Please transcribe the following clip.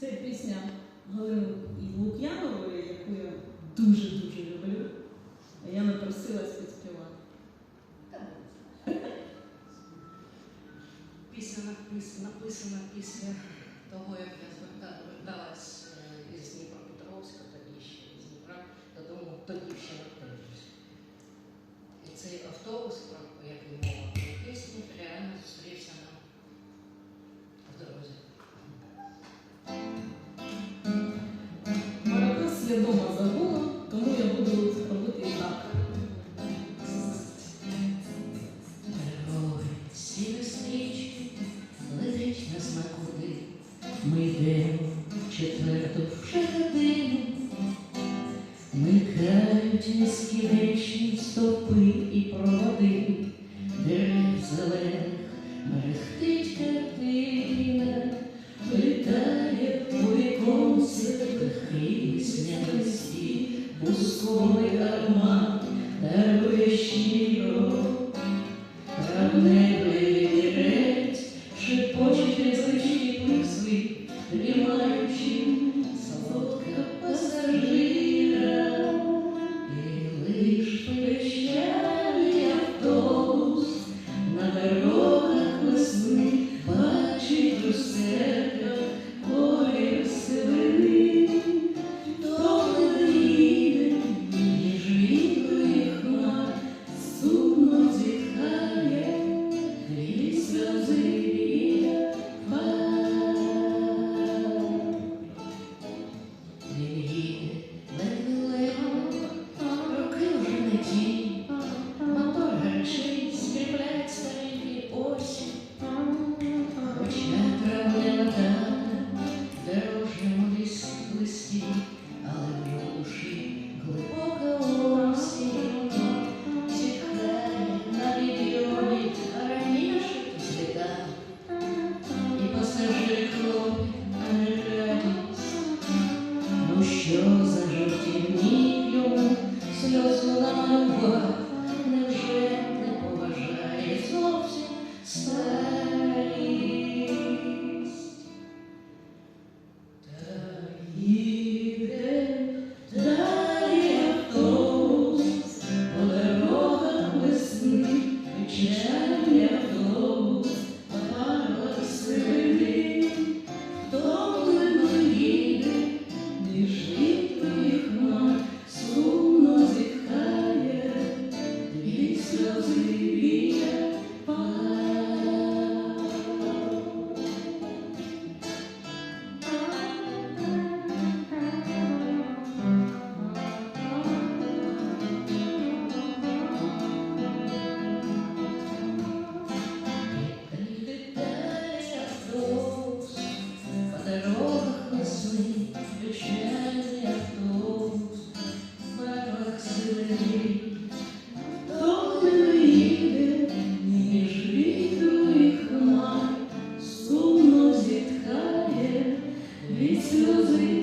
Це пісня Галини Лук'янової, яку я дуже-дуже люблю. Я напросилась підспівати. Пісня напис- написана після того, як я зверта- зверталась е, із Дніпропетровська, тоді ще з Дніпра, додому, тоді ще на. І цей автобус, ми йдемо в четверту годину, микають низькі вечні стовпи і проводи, дерев зелених мерехтить картина, літає у віконці легкий сняли сні, бусковий аромат дарує щиро. see anos Jesus, we